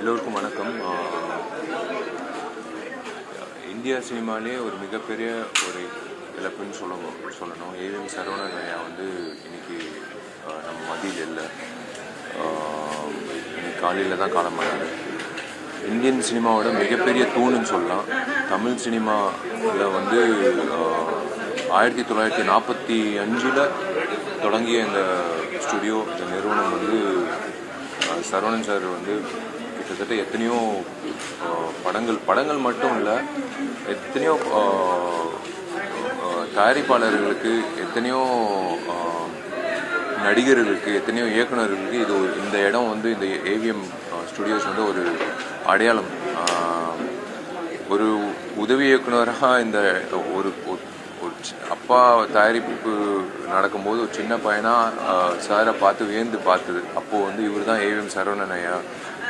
எல்லோருக்கும் வணக்கம். இந்தியா சினிமாலே ஒரு மிகப்பெரிய ஒரு இழப்புன்னு சொல்ல சொல்லணும். ஏவிஎம் சரவணன் ஐயா வந்து இன்னைக்கு நம்ம மதியில் இல்லை. இன்னைக்கு காலையில் தான் காலமானார் இந்தியன் சினிமாவோட மிகப்பெரிய தூணுன்னு சொல்லலாம். தமிழ் சினிமாவில் வந்து ஆயிரத்தி தொள்ளாயிரத்தி நாற்பத்தி அஞ்சில் தொடங்கிய இந்த ஸ்டுடியோ இந்த நிறுவனம் வந்து சரவணன் சார் வந்து கிட்டத்தட்ட எத்தனையோ படங்கள் படங்கள் மட்டும் இல்லை எத்தனையோ தயாரிப்பாளர்களுக்கு எத்தனையோ நடிகர்களுக்கு எத்தனையோ இயக்குனர்களுக்கு இது இந்த இடம் வந்து இந்த ஏவிஎம் ஸ்டுடியோஸ் வந்து ஒரு அடையாளம். ஒரு உதவி இயக்குனராக இந்த ஒரு ஒரு- அப்பா தயாரிப்பு நடக்கும்போது ஒரு சின்ன பையனாக சாரை பார்த்து வியந்து பார்த்தது. அப்போது வந்து இவர் தான் ஏவிஎம் சரவணன் ஐயா.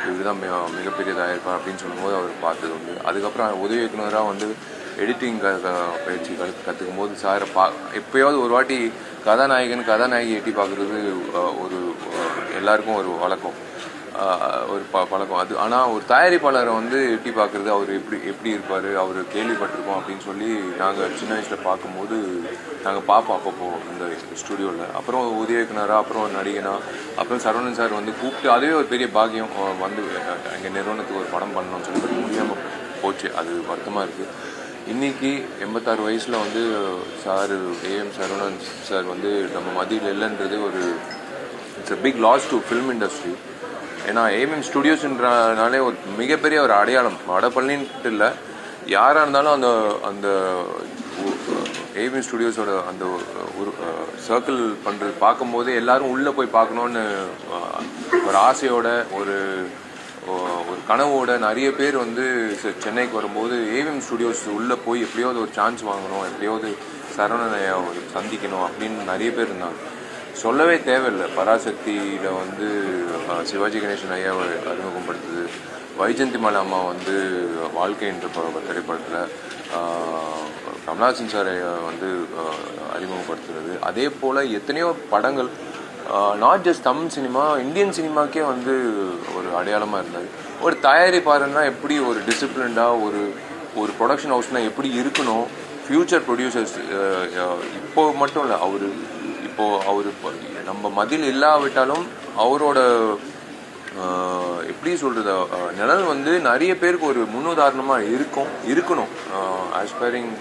இதுதான் மிகப்பெரியதாக இருப்பார் அப்படின்னு சொல்லும்போது அவர் பார்த்தது உண்டு. அதுக்கப்புறம் உதவி இயக்குனராக வந்து எடிட்டிங் க க- பயிற்சி கற்று கற்றுக்கும் போது சாரை பா எப்பயாவது ஒரு வாட்டி கதாநாயகன் கதாநாயகி எட்டி பார்க்குறது ஒரு எல்லாருக்கும் ஒரு வழக்கம். ஒரு ப பழக்கம். அது ஆனால் ஒரு தயாரிப்பாளரை வந்து எட்டி பார்க்குறது அவர் எப்படி எப்படி இருப்பார் அவர் கேள்விப்பட்டிருக்கோம் அப்படின்னு சொல்லி நாங்கள் சின்ன வயசில் பார்க்கும்போது நாங்கள் பார்ப்போம் அப்பப்போ அந்த ஸ்டுடியோவில் அப்புறம் உதவி இயக்குனரா அப்புறம் நடிகனா அப்புறம் சரவணன் சார் வந்து கூப்பிட்டு அதுவே ஒரு பெரிய பாக்கியம் வந்து எங்கள் நிறுவனத்துக்கு ஒரு படம் பண்ணணும்னு சொல்லி முடியாமல் போச்சு. அது வருத்தமாக இருக்குது இன்றைக்கி எண்பத்தாறு வயசில் வந்து சார் ஏஎம் சரவணன் சார் வந்து நம்ம மதியில் இல்லைன்றது ஒரு it's a big loss to film industry ஏன்னா ஏவிஎம் ஸ்டுடியோஸ்ன்றனாலே ஒரு மிகப்பெரிய ஒரு அடையாளம். வடபழனின்ட்டு இல்லை. யாராக இருந்தாலும் அந்த அந்த ஏவிஎம் ஸ்டுடியோஸோட அந்த ஒரு சர்க்கிள் பண்ணுறது பார்க்கும்போது எல்லாரும் உள்ளே போய் பார்க்கணுன்னு ஒரு ஆசையோட ஒரு ஒரு கனவோட நிறைய பேர் வந்து செ- சென்னைக்கு வரும்போது ஏவிஎம் ஸ்டுடியோஸ் உள்ளே போய் எப்படியாவது ஒரு சான்ஸ் வாங்கணும் எப்படியாவது சரவணன் சந்திக்கணும் அப்படின்னு நிறைய பேர் இருந்தாங்க. சொல்லவே தேவையில்லை. பராசக்தியில் வந்து சிவாஜி கணேசன் ஐயாவை அறிமுகப்படுத்துது. வைஜந்தி மலை அம்மா வந்து வாழ்க்கை என்ற திரைப்படத்தில் கமல்ஹாசன் சாரை வந்து அறிமுகப்படுத்துறது. அதே போல் எத்தனையோ படங்கள் not just Tamil cinema Indian சினிமாக்கே வந்து ஒரு அடையாளமாக இருந்தது. ஒரு தயாரிப்பாருன்னா எப்படி ஒரு டிசிப்ளின்டாக ஒரு ஒரு ப்ரொடக்ஷன் ஹவுஸ்னால் எப்படி இருக்கணும்? ஃப்யூச்சர் ப்ரொடியூசர்ஸ் இப்போ மட்டும் இல்லை அவர் இப்போ அவர் நம்ம மதில் இல்லாவிட்டாலும் அவரோட எப்படி சொல்றது நிழல் வந்து நிறைய பேருக்கு ஒரு முன்னுதாரணமாக இருக்கும் இருக்கணும். ஆஸ்பைரிங்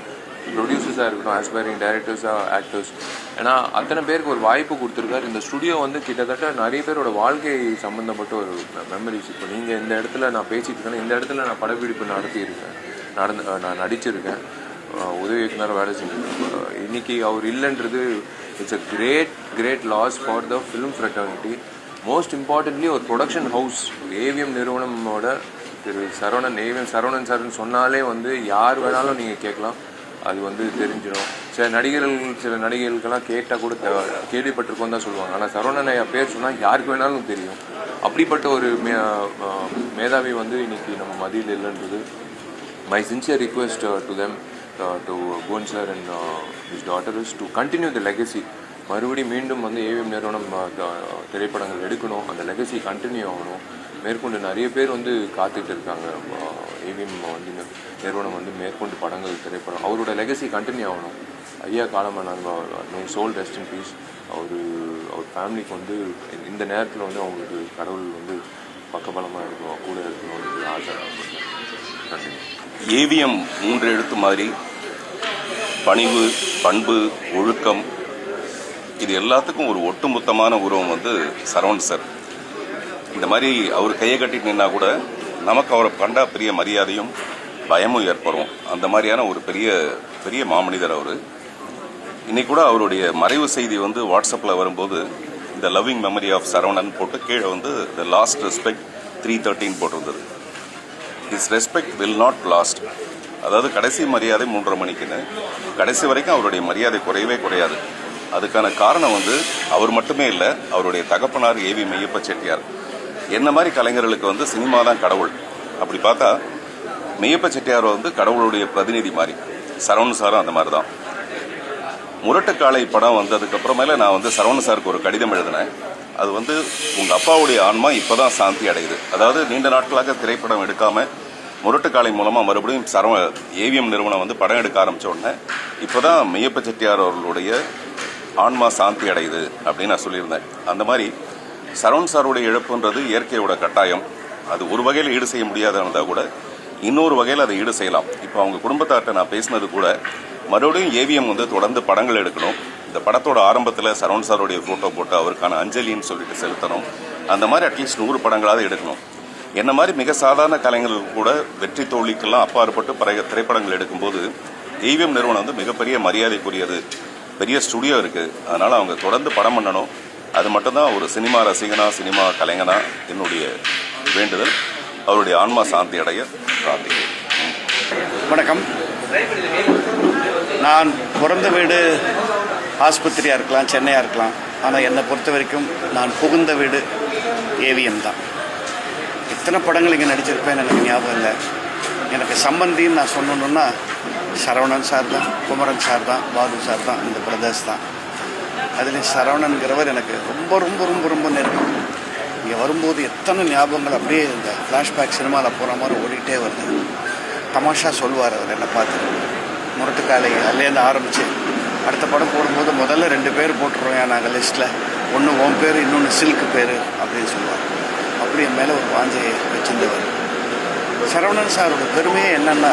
ப்ரொடியூசர்ஸாக இருக்கட்டும் ஆஸ்பைரிங் டைரக்டர்ஸாக ஆக்டர்ஸ் ஏன்னா அத்தனை பேருக்கு ஒரு வாய்ப்பு கொடுத்துருக்காரு. இந்த ஸ்டுடியோ வந்து கிட்டத்தட்ட நிறைய பேரோட வாழ்க்கை சம்மந்தப்பட்ட ஒரு மெமரிஸ் இப்போ நீங்கள் இந்த இடத்துல நான் பேசிட்டு இருக்கேன். இந்த இடத்துல நான் படப்பிடிப்பு நடத்தியிருக்கேன். நடந்து நான் நடிச்சிருக்கேன். உதவி இயக்குனர் வேலை செஞ்சிருக்கேன் இன்றைக்கி இன்னைக்கு அவர் இல்லைன்றது it's a great great loss for the film fraternity most importantly ஒரு ப்ரொடக்ஷன் ஹவுஸ் ஏவிஎம் நிறுவனமோட திரு சரவணன் ஏவிஎம் சரவணன் சார்னு சொன்னாலே வந்து யார் வேணாலும் நீங்கள் கேட்கலாம். அது வந்து தெரிஞ்சிடும். சில நடிகர்கள் சில நடிகர்களுக்கெல்லாம் கேட்டால் கூட தே- கேள்விப்பட்டிருக்கோம் தான் சொல்லுவாங்க. ஆனால் சரவணன் ஐயா பேர் சொன்னால் யாருக்கு வேணாலும் தெரியும். அப்படிப்பட்ட ஒரு மே மேதாவி வந்து இன்னைக்கு நம்ம மதியில் இல்லைன்றது. My sincere request to them Uh, to Goan sir and uh, his daughter is to continue the legacy. மறுபடி மீண்டும் வந்து ஏவிஎம் நிறுவனம் uh, திரைப்படங்கள் எடுக்கணும். அந்த லெகசி கண்டினியூ ஆகணும். மேற்கொண்டு நிறைய பேர் வந்து காத்துட்டு இருக்காங்க. Uh, ஏவிஎம் வந்து நிறுவனம் வந்து மேற்கொண்டு படங்கள் திரைப்படம் அவரோட லெகசி கண்டினியூ ஆகணும். ஐயா காலமானாங்க may soul rest in peace அவர் அவர் ஃபேமிலிக்கு வந்து இந்த- நேரத்தில் வந்து அவங்களுக்கு கடவுள் வந்து பக்கபலமாக இருக்கணும் கூட இருக்கணும்னு ஆசை. ஏவிஎம் மூன்று எழுத்து மாதிரி பணிவு பண்பு ஒழுக்கம் இது எல்லாத்துக்கும் ஒரு ஒட்டுமொத்தமான உருவம் வந்து சரவண் சார். இந்த மாதிரி அவர் கையை கட்டிட்டு நின்னா கூட நமக்கு அவரை கண்டா பெரிய மரியாதையும் பயமும் ஏற்படும். அந்த மாதிரியான ஒரு பெரிய பெரிய மாமனிதர் அவர். இன்னைக்கு கூட அவருடைய மறைவு செய்தி வந்து வாட்ஸ்அப்பில் வரும்போது இந்த லவ்விங் மெமரி ஆஃப் சரவணன் போட்டு கீழே வந்து the last respect three thirteen போட்டிருந்தது. Is respect will not lost அதாவது கடைசி மரியாதை மூன்றரை மணிக்குன்னு. கடைசி வரைக்கும் அவருடைய மரியாதை குறையவே குறையாது. அதுக்கான காரணம் வந்து அவர் மட்டுமே இல்லை அவருடைய தகப்பனார் ஏவி மெய்யப்ப செட்டியார். என்ன மாதிரி கலைஞர்களுக்கு வந்து சினிமா தான் கடவுள். அப்படி பார்த்தா மெய்யப்ப செட்டியார் வந்து கடவுளுடைய பிரதிநிதி மாதிரி. சரவண சாரும் அந்த மாதிரி தான். முரட்டுக்காலை படம் வந்ததுக்கு அப்புறமேல நான் வந்து சரவண சாருக்கு ஒரு கடிதம் எழுதினேன். அது வந்து உங்கள் அப்பாவுடைய ஆன்மா இப்போ தான் சாந்தி அடையுது. அதாவது நீண்ட நாட்களாக திரைப்படம் எடுக்காமல் முரட்டுக்காலை மூலமாக மறுபடியும் சரவ ஏவிஎம் நிறுவனம் வந்து படம் எடுக்க ஆரம்பிச்ச உடனே இப்போ தான் மெய்யப்ப செட்டியார் அவர்களுடைய ஆன்மா சாந்தி அடையுது அப்படின்னு நான் சொல்லியிருந்தேன். அந்த மாதிரி சரவண் சாருடைய இழப்புன்றது இயற்கையோட கட்டாயம். அது ஒரு வகையில் ஈடு செய்ய முடியாதா கூட இன்னொரு வகையில் அதை ஈடு செய்யலாம். இப்போ அவங்க குடும்பத்தார்ட்ட நான் பேசினது கூட மறுபடியும் ஏவிஎம் வந்து தொடர்ந்து படங்கள் எடுக்கணும். இந்த படத்தோட ஆரம்பத்தில் சரவண் சாருடைய ஃபோட்டோ போட்டு அவருக்கான அஞ்சலின்னு சொல்லிட்டு செலுத்தணும். அந்த மாதிரி அட்லீஸ்ட் நூறு படங்களாவது எடுக்கணும். என்ன மாதிரி மிக சாதாரண கலைஞர்கள் கூட வெற்றி தோல்விக்கெல்லாம் அப்பாற்பட்டு பழைய திரைப்படங்கள் எடுக்கும்போது ஏவிஎம் நிறுவனம் வந்து மிகப்பெரிய மரியாதைக்குரியது. பெரிய ஸ்டுடியோ இருக்கு. அதனால அவங்க தொடர்ந்து படம் பண்ணணும். அது மட்டும்தான் ஒரு சினிமா ரசிகனா சினிமா கலைஞனா என்னுடைய வேண்டுதல். அவருடைய ஆன்மா சாந்தி அடைய பிரார்த்திக்கிறேன். வணக்கம். நான் பிறந்த வீடு ஆஸ்பத்திரியாக இருக்கலாம் சென்னையாக இருக்கலாம். ஆனால் என்னை பொறுத்த வரைக்கும் நான் புகுந்த வீடு ஏவிஎம் தான். எத்தனை படங்கள் இங்கே நடிச்சிருப்பேன் எனக்கு ஞாபகம் இல்லை. எனக்கு சம்பந்தின்னு நான் சொல்லணுன்னா சரவணன் சார் தான் குமரன் சார் தான் பாது சார் தான் இந்த பிரதர்ஸ் தான். அதுலேயும் சரவணன்கிறவர் எனக்கு ரொம்ப ரொம்ப ரொம்ப ரொம்ப நெருக்கம். இங்கே வரும்போது எத்தனை ஞாபகங்கள் அப்படியே இந்த ஃப்ளாஷ்பேக் சினிமாவில் போகிற மாதிரி ஓடிக்கிட்டே வருது. தமாஷா சொல்லுவார் அவர் என்னை பார்த்து. முரட்டுக்காலை அதுலேருந்து ஆரம்பித்து அடுத்த படம் போடும்போது முதல்ல ரெண்டு பேர் போட்டுருவோம் நாங்கள் லிஸ்ட்டில் ஒன்று உன் பேர் இன்னொன்று சில்க் பேர் அப்படின்னு சொல்லுவார். அப்படி என் மேலே ஒரு வாஞ்சையை வச்சிருந்தவர். சரவணன் சாரோட பெருமையே என்னன்னா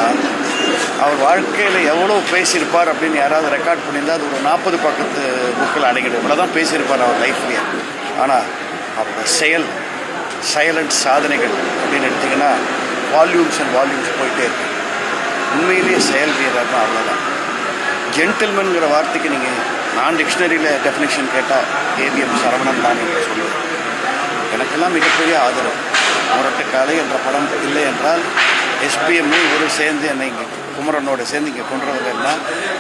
அவர் வாழ்க்கையில் எவ்வளோ பேசியிருப்பார் அப்படின்னு யாராவது ரெக்கார்ட் பண்ணியிருந்தால் அது ஒரு நாற்பது பக்கத்து புக்கில் அடங்கிடும். இவ்வளோ தான் பேசியிருப்பார் அவர் லைஃப்லேயே ஆனால் அவரோட செயல் சைலண்ட் சாதனைகள் அப்படின்னு எடுத்திங்கன்னா வால்யூம்ஸ் அண்ட் வால்யூம்ஸ் போயிட்டே இருக்கு. உண்மையிலேயே செயல் வீரர்னா அவ்வளோதான் ஜென்டில்மென்கிற வார்த்தைக்கு நீங்கள் நான் டிக்ஷனரியில் டெஃபினேஷன் கேட்டால் ஏவிஎம் சரவணன் தான் நீங்கள் சொல்லுவேன். எனக்கெல்லாம் மிகப்பெரிய ஆதரவு. முரட்டுக்காலை என்ற படம் இல்லை என்றால் எஸ்பிஎம் ஒரு சேர்ந்து என்னை இங்கே குமரனோட சேர்ந்து இங்கே கொண்டு வரலைன்னா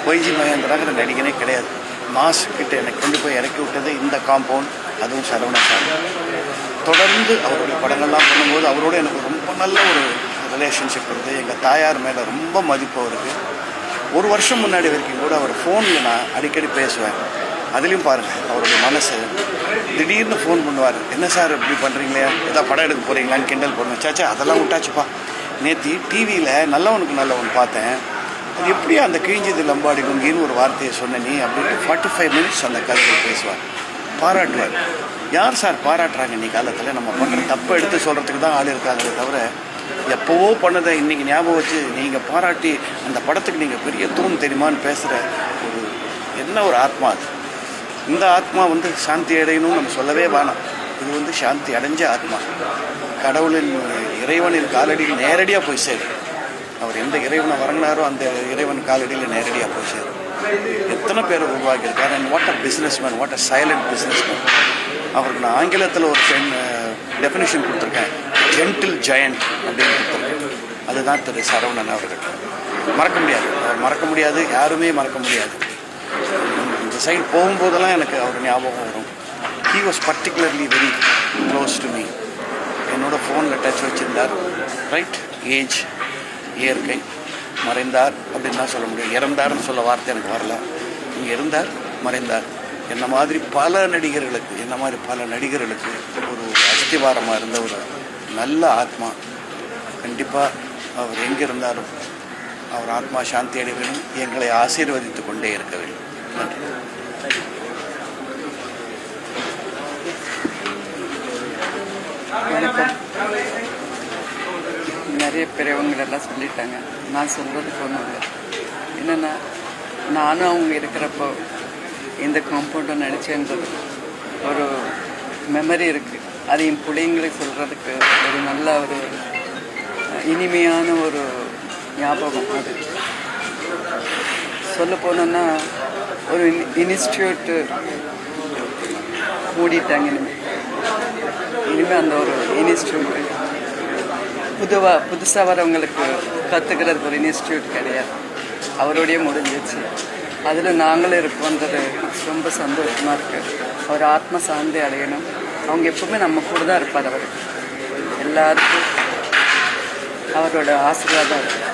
ஒய்ஜி மகேந்திராங்கிற நடிகனே கிடையாது. மாஸ் கிட்ட என்னை கொண்டு போய் இறக்கி விட்டது இந்த காம்பவுண்ட். அதுவும் சரவண தொடர்ந்து அவருடைய படங்கள்லாம் பண்ணும்போது அவரோட எனக்கு ரொம்ப நல்ல ஒரு ரிலேஷன்ஷிப் இருக்குது எங்கள் தாயார் மேலே ரொம்ப மதிப்பு அவருக்கு. ஒரு வருஷம் முன்னாடி வரைக்கும் கூட அவர் ஃபோனில் நான் அடிக்கடி பேசுவேன். அதுலேயும் பாருங்கள் அவருடைய மனசு. திடீர்னு ஃபோன் பண்ணுவார். என்ன சார் இப்படி பண்ணுறீங்களே ஏதாவது படம் எடுக்க போகிறீங்களான்னு கிண்டல் பண்ணுவேன் சாச்சா அதெல்லாம் விட்டாச்சுப்பா. நேற்று டிவியில் நல்லவனுக்கு நல்லவன் பார்த்தேன். அது எப்படி அந்த கிழிஞ்சது லம்பாடி குங்கின்னு ஒரு வார்த்தையை சொன்ன நீ அப்படின்ட்டு ஃபார்ட்டி ஃபைவ் மினிட்ஸ் அந்த கதையை பேசுவார். பாராட்டுவார். யார் சார் பாராட்டுறாங்க இன்னைக்கு காலத்தில்? நம்ம பண்ணுற தப்பை எடுத்து சொல்கிறதுக்கு தான் ஆள் இருக்காங்களே தவிர எப்போவோ பண்ணதை இன்றைக்கி ஞாபகம் வச்சு நீங்கள் பாராட்டி அந்த படத்துக்கு நீங்கள் பெரிய தூண் தெரியுமான்னு பேசுகிற ஒரு என்ன ஒரு ஆத்மா அது? இந்த ஆத்மா வந்து சாந்தி அடையணும்னு நம்ம சொல்லவே வேணாம். இது வந்து சாந்தி அடைஞ்ச ஆத்மா. கடவுளின் இறைவனின் காலடியில் நேரடியாக போய் சேரும் அவர் எந்த இறைவனை வரங்கினாரோ அந்த இறைவன் காலடியில் நேரடியாக போய் சேரும் எத்தனை பேர் உருவாக்கியிருக்காரு? And what a businessman what a silent businessman அவருக்கு நான் ஆங்கிலத்தில் ஒரு பெண் டெஃபினேஷன் கொடுத்துருக்கேன். ஜென்டில் ஜெயண்ட் அப்படின்னு கொடுத்துருக்கேன். அதுதான் திரு சரவணன் அவர்கள். மறக்க முடியாது. அவர் மறக்க முடியாது. யாருமே மறக்க முடியாது. இந்த சைடு போகும்போதெல்லாம் எனக்கு அவர் ஞாபகம் வரும். He was particularly very close to me என்னோட ஃபோனில் டச் வச்சுருந்தார். ரைட் ஏஜ் இயற்கை மறைந்தார் அப்படின்னு தான் சொல்ல முடியும். இறந்தார்னு சொல்ல வார்த்தை எனக்கு வரல. இங்கே இருந்தார் மறைந்தார். என்ன மாதிரி பல நடிகர்களுக்கு என்ன மாதிரி பல நடிகர்களுக்கு ஒரு அஸ்திவாரமாக இருந்த ஒரு நல்ல ஆத்மா. கண்டிப்பாக அவர் எங்கே இருந்தாலும் அவர் ஆத்மா சாந்தி அடைய வேண்டும் எங்களை ஆசீர்வதித்து கொண்டே இருக்க வேண்டும். நிறைய பெரியவங்களெல்லாம் சொல்லிட்டாங்க. நான் சொல்கிறதுக்கு ஒன்றும் இல்லை என்னென்னா நானும் அவங்க இருக்கிறப்போ இந்த காம்பவுண்டை நடிச்சேன்றது ஒரு மெமரி இருக்குது அது என் பிள்ளைங்களுக்கு சொல்கிறதுக்கு ஒரு நல்ல ஒரு இனிமையான ஒரு ஞாபகம் அது. சொல்ல போனோன்னா ஒரு இன்ஸ்டியூட்டு மூடிட்டாங்க இனிமேல் இனிமேல் அந்த ஒரு இன்ஸ்டியூட் புதுவாக புதுசாக வரவங்களுக்கு கற்றுக்கிறதுக்கு ஒரு இன்ஸ்டியூட் கிடையாது. அவரோடய முடிஞ்சிச்சு அதில் நாங்களும் இருக்கோன்றது ரொம்ப சந்தோஷமாக இருக்குது அவர் ஆத்ம சாந்தி அடையணும். அவங்க எப்பவுமே நம்ம கூட தான் இருப்பார் அவர். எல்லாருக்கும் அவரோட ஆசீர்வாதம் இருக்குது